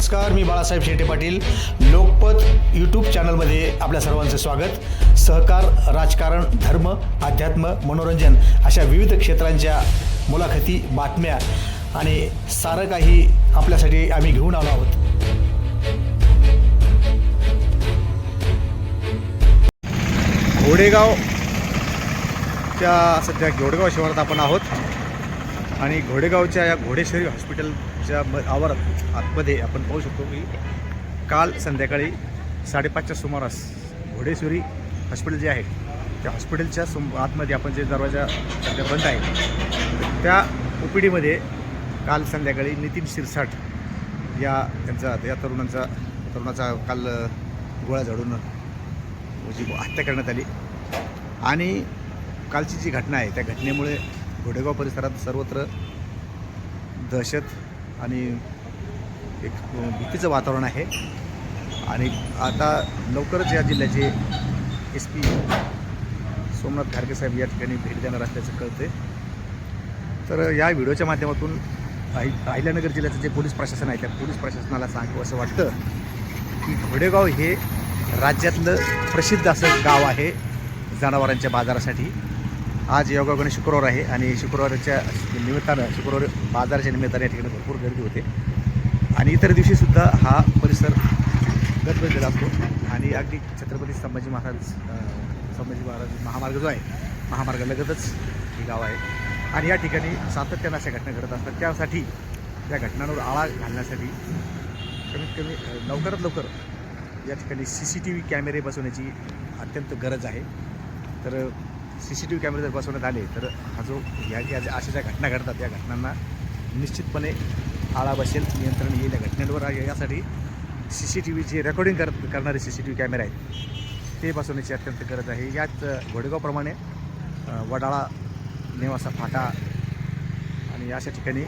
नमस्कार मी बाळासाहेब शेटे पाटील. लोकपत यूट्यूब चॅनलमध्ये आपल्या सर्वांचं स्वागत. सहकार राजकारण धर्म अध्यात्म मनोरंजन अशा विविध क्षेत्रांच्या मुलाखती बातम्या आणि सारं काही आपल्यासाठी आम्ही घेऊन आलो आहोत. घोडेगावच्या सध्या घोडेगाव शहरात आपण आहोत. आणि घोडेगावच्या या घोडेश्वरी हॉस्पिटल च्या म आवारात आतमध्ये आपण पाहू शकतो की काल संध्याकाळी साडेपाचच्या सुमारास घोडेश्वरी हॉस्पिटल जे आहे त्या हॉस्पिटलच्या सुम आतमध्ये आपण जे दरवाजा सध्या बंद आहे त्या ओ पी डीमध्ये काल संध्याकाळी नितीन शिरसाट या त्यांचा या तरुणांचा तरुणाचा काल गोळा झाडून जी हत्या करण्यात आली. आणि कालची जी घटना आहे त्या घटनेमुळे घोडेगाव परिसरात सर्वत्र दहशत आणि एक भीतीचं वातावरण आहे. आणि आता लवकरच या जिल्ह्याचे एस पी सोमनाथ घारगे साहेब या ठिकाणी भेट देणार असल्याचं कळतंय. तर या व्हिडिओच्या माध्यमातून अहिल्यानगर जिल्ह्याचं जे पोलीस प्रशासन आहे त्या पोलीस प्रशासनाला सांगू असं वाटतं की घोडेगाव हे राज्यातलं प्रसिद्ध असं गाव आहे जनावरांच्या बाजारासाठी. आज योगागणे शुक्रवार आहे आणि शुक्रवारच्या निमित्तानं शुक्रवार बाजाराच्या निमित्तानं या ठिकाणी भरपूर गर्दी होते. आणि इतर दिवशीसुद्धा हा परिसर गजबजलेला असतो. आणि अगदी छत्रपती संभाजी महाराज संभाजी महाराज महामार्ग जो आहे महामार्गालगतच हे गाव आहे. आणि या ठिकाणी सातत्यानं अशा घटना घडत असतात. त्यासाठी त्या घटनांवर आळा घालण्यासाठी कमीत कमी लवकरात लवकर या ठिकाणी सी सी टी व्ही कॅमेरे बसवण्याची अत्यंत गरज आहे. तर सी सी टी व्ही कॅमेरे जर बसवण्यात आले तर हा जो या या ज्या- अशा ज्या घटना घडतात या घटनांना निश्चितपणे आळा बसेल नियंत्रण येईल या घटनेवर. यासाठी सी सी टी व्ही जे रेकॉर्डिंग कर करणारे सी सी टी व्ही कॅमेरे आहेत ते बसवण्याची अत्यंत गरज आहे. यात घोडेगावप्रमाणे वडाळा नेवासा फाटा आणि अशा ठिकाणी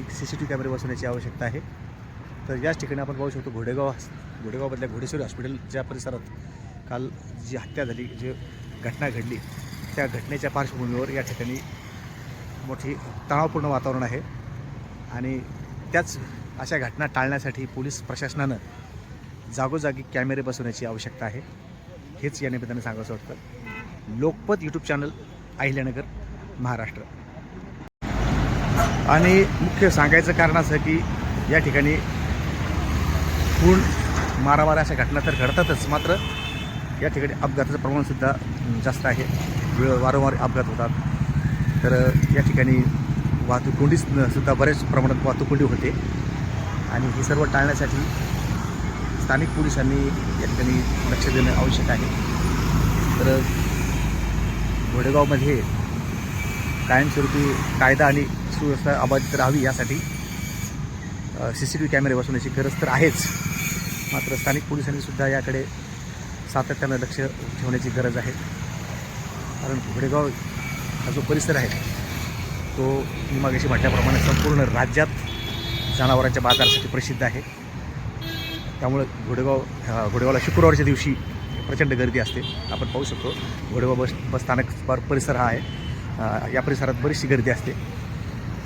एक सी सी टी व्ही कॅमेरे बसवण्याची आवश्यकता आहे. तर याच ठिकाणी आपण पाहू शकतो घोडेगाव घोडेगावमधल्या घोडेश्वरी हॉस्पिटलच्या परिसरात काल जी हत्या झाली जी घटना घडली. त्या घटनेच्या पार्श्वभूमीवर या ठिकाणी मोठी तणावपूर्ण वातावरण आहे. आणि त्याच अशा घटना टाळण्यासाठी पोलीस प्रशासनानं जागोजागी कॅमेरे बसवण्याची आवश्यकता आहे. हेच या निमित्ताने सांगायचं वाटतं. Lokpat YouTube channel Ahilyanagar Maharashtra. आणि मुख्य सांगायचं कारण असं की या ठिकाणी पूर्ण मारामार अशा घटना तर घडतातच. मात्र या ठिकाणी अपघाताचं प्रमाणसुद्धा जास्त आहे. वेळ वारंवार अपघात होतात. तर या ठिकाणी वाहतूक कोंडी सुद्धा बऱ्याच प्रमाणात वाहतूक कोंडी होते. आणि हे सर्व टाळण्यासाठी स्थानिक पोलिसांनी या ठिकाणी लक्ष देणं आवश्यक आहे. तर घोडेगावमध्ये कायमस्वरूपी कायदा आणि सुव्यवस्था अबाधित राहावी यासाठी सी सी टी व्ही कॅमेरे बसवण्याची गरज तर आहेच. मात्र स्थानिक पोलिसांनीसुद्धा याकडे सातत्यानं लक्ष ठेवण्याची गरज आहे. कारण घोडेगाव हा जो परिसर आहे तो मी मागेशी म्हटल्याप्रमाणे संपूर्ण राज्यात जनावरांच्या बाजारासाठी प्रसिद्ध आहे. त्यामुळं घोडेगाव घोडेगावला शुक्रवारच्या दिवशी प्रचंड गर्दी असते. आपण पाहू शकतो घोडेगाव बस बस स्थानक परिसर हा आहे. या परिसरात बरीचशी गर्दी असते.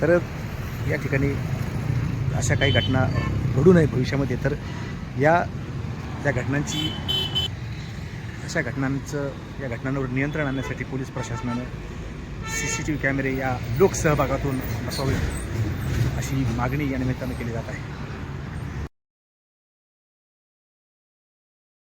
तर या ठिकाणी अशा काही घटना घडू नये भविष्यामध्ये. तर या त्या घटनांची अशा घटनांचं या घटनांवर नियंत्रण आणण्यासाठी पोलीस प्रशासनानं सी सी टी व्ही कॅमेरे या लोकसहभागातून बसवावे अशी मागणी या निमित्तानं केली जात आहे.